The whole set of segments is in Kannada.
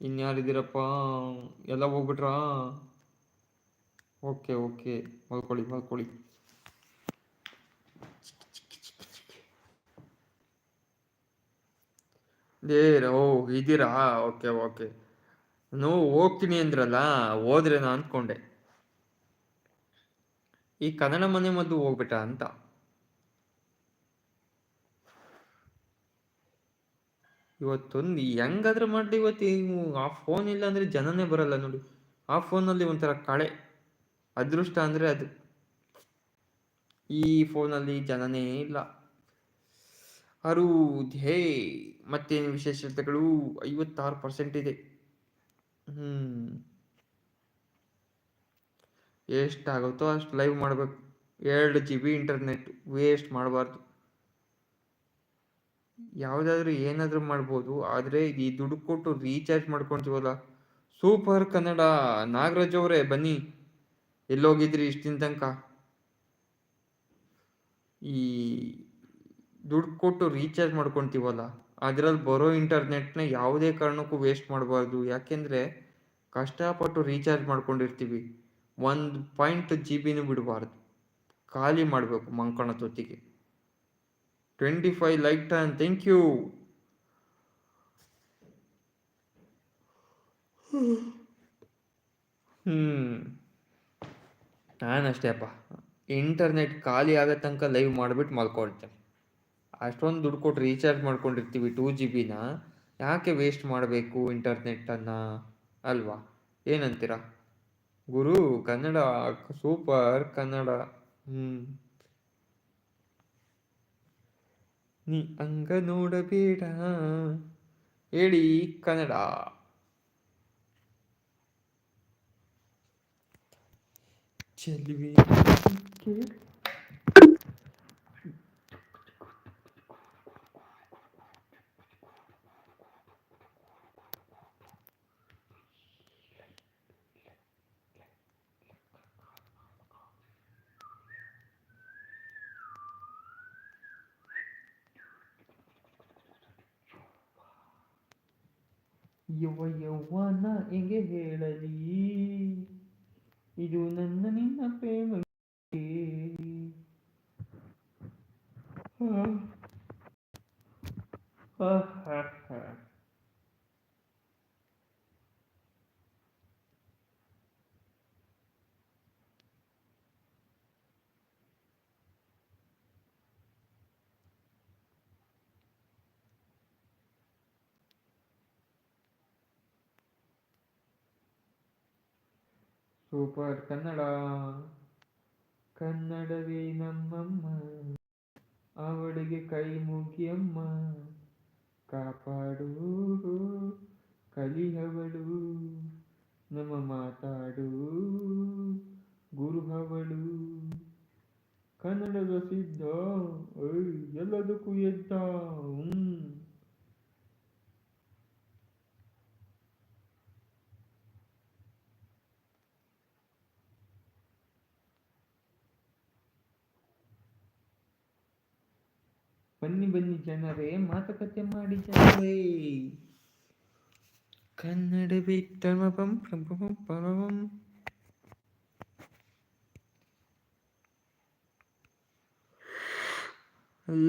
ಇನ್ಯಾರಿದ್ದೀರಪ್ಪ ಎಲ್ಲ ಹೋಗ್ಬಿಟ್ರಾ? Okay okay. ಮಲ್ಕೊಳ್ಳಿ ಮಲ್ಕೊಳ್ಳಿ. ದೇರ ಓ, ಇದ್ದೀರಾ? Okay okay. ನೋ, ಹೋಗ್ತೀನಿ ಅಂದ್ರಲ್ಲ, ಹೋದ್ರೆ ನಾ ಅಂದ್ಕೊಂಡೆ ಈ ಕನ್ನಡ ಮನೆ ಮದ್ದು ಹೋಗ್ಬಿಟ್ಟ ಅಂತ. ಇವತ್ತೊಂದು ಹೆಂಗಾದ್ರೆ ಮಾಡಿ ಇವತ್ತು ಆ ಫೋನ್ ಇಲ್ಲ ಅಂದ್ರೆ ಜನನೇ ಬರಲ್ಲ ನೋಡಿ. ಆ ಫೋನಲ್ಲಿ ಒಂಥರ ಕಳೆ, ಅದೃಷ್ಟ ಅಂದ್ರೆ ಅದು. ಈ ಫೋನಲ್ಲಿ ಜನನೇ ಇಲ್ಲ. ಅರು ಹೇ, ಮತ್ತೇನು ವಿಶೇಷತೆಗಳು? ಐವತ್ತಾರು ಪರ್ಸೆಂಟ್ ಇದೆ. ಹ್ಞೂ ಎಷ್ಟಾಗುತ್ತೋ ಅಷ್ಟು ಲೈವ್ ಮಾಡಬೇಕು. ಎರಡು ಜಿ ಬಿ ಇಂಟರ್ನೆಟ್ ವೇಸ್ಟ್ ಮಾಡಬಾರ್ದು. ಯಾವುದಾದ್ರೂ ಏನಾದರೂ ಮಾಡ್ಬೋದು, ಆದರೆ ಈ ದುಡ್ಡು ಕೊಟ್ಟು ರೀಚಾರ್ಜ್ ಮಾಡ್ಕೊಳ್ತೀವಲ್ಲ ಸೂಪರ್ ಕನ್ನಡ. ನಾಗರಾಜ್ ಅವರೇ, ಬನ್ನಿ. ಎಲ್ಲೋಗಿದ್ರಿ ಇಷ್ಟಿನ ತನಕ? ಈ ದುಡ್ಡು ಕೊಟ್ಟು ರೀಚಾರ್ಜ್ ಮಾಡ್ಕೊತೀವಲ್ಲ? ಅದರಲ್ಲಿ ಬರೋ ಇಂಟರ್ನೆಟ್ನ ಯಾವುದೇ ಕಾರಣಕ್ಕೂ ವೇಸ್ಟ್ ಮಾಡಬಾರ್ದು. ಯಾಕೆಂದರೆ ಕಷ್ಟಪಟ್ಟು ರೀಚಾರ್ಜ್ ಮಾಡ್ಕೊಂಡಿರ್ತೀವಿ. ಒಂದು ಪಾಯಿಂಟ್ ಜಿ ಬಿನೂ ಬಿಡಬಾರ್ದು. ಖಾಲಿ ಮಾಡಬೇಕು ಮಂಕಣ ತೊತ್ತಿಗೆ twenty five like thank thank you ಹ್ಞೂ ನಾನಷ್ಟೇ ಅಪ್ಪ. ಇಂಟರ್ನೆಟ್ ಖಾಲಿ ಆಗೋ ತನಕ ಲೈವ್ ಮಾಡಿಬಿಟ್ಟು ಮಲ್ಕೊಳ್ತೇನೆ ಅಷ್ಟೊಂದು ದುಡ್ಡು ಕೊಟ್ಟು ರೀಚಾರ್ಜ್ ಮಾಡ್ಕೊಂಡಿರ್ತೀವಿ ಟೂ ಜಿ ಬಿನ ಯಾಕೆ ವೇಸ್ಟ್ ಮಾಡಬೇಕು ಇಂಟರ್ನೆಟ್ಟನ್ನು ಅಲ್ವಾ? ಏನಂತೀರಾ? ಗುರು, ಕನ್ನಡ ಸೂಪರ್ ಕನ್ನಡ. ಹ್ಞೂ ನೀ ಅಂಗ ನೋಡಬೇಡ ಹೇಳಿ ಕನ್ನಡ ಚೆಲುವೆ ಯವ್ವ ಯವ್ವನ ಹೆಂಗೆ ಹೇಳಲಿ ಇದು ನನ್ನ ನಿನ್ನ ಪ್ರೇಮ ಸೂಪರ್. ಕನ್ನಡ. ಕನ್ನಡವೇ ನಮ್ಮಮ್ಮ. ಅವಳಿಗೆ ಕೈ ಮುಗಿಯಮ್ಮ ಕಾಪಾಡು ಕಲಿಹವಳು. ನಮ್ಮ ಮಾತಾಡು, ಗುರುಹವಳು. ಕನ್ನಡದ ಸಿದ್ಧ ಎಲ್ಲದಕ್ಕೂ ಎದ್ದ, ಹ್ಮ್. ಬನ್ನಿ ಬನ್ನಿ ಜನರೇ ಮಾತುಕತೆ ಮಾಡಿ ಜನರೇ ಕನ್ನಡ ಬಿಟ್ಟಮಪಂ ಪ್ರಭಂ ಪರಮಂ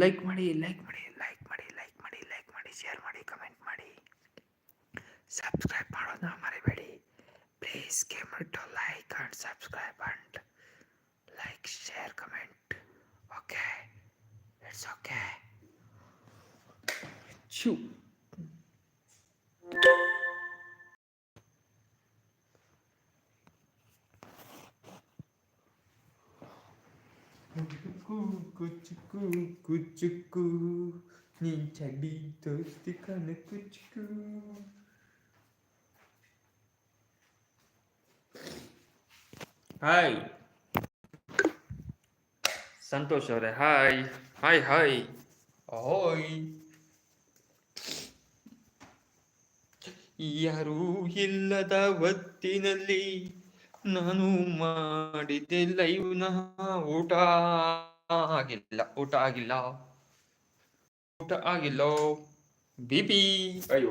ಲೈಕ್ ಮಾಡಿ ಲೈಕ್ ಮಾಡಿ ಲೈಕ್ ಮಾಡಿ ಲೈಕ್ ಮಾಡಿ ಲೈಕ್ ಮಾಡಿ ಶೇರ್ ಮಾಡಿ ಕಮೆಂಟ್ ಮಾಡಿ ಸಬ್ಸ್ಕ್ರೈಬ್ ಮಾಡೋದನ್ನ ಮರಿಬೇಡಿ please came to like and subscribe and like share comment okay It's okay. Shoot. Kuchuku, kuchuku, ninjalitos. Hi. Santosh ಅವರೇ, ಹಾಯ್. Hi hi. ಹಾಯ್ ಯಾರೂ ಇಲ್ಲದ ಹೊತ್ತಿನಲ್ಲಿ ನಾನು ಮಾಡಿದ್ದೆ ಲೈವ್ನ. ಊಟ ಆಗಿಲ್ಲ ಊಟ ಆಗಿಲ್ಲ. ಊಟ ಆಗಿಲ್ಲ. B P. ಅಯ್ಯೋ.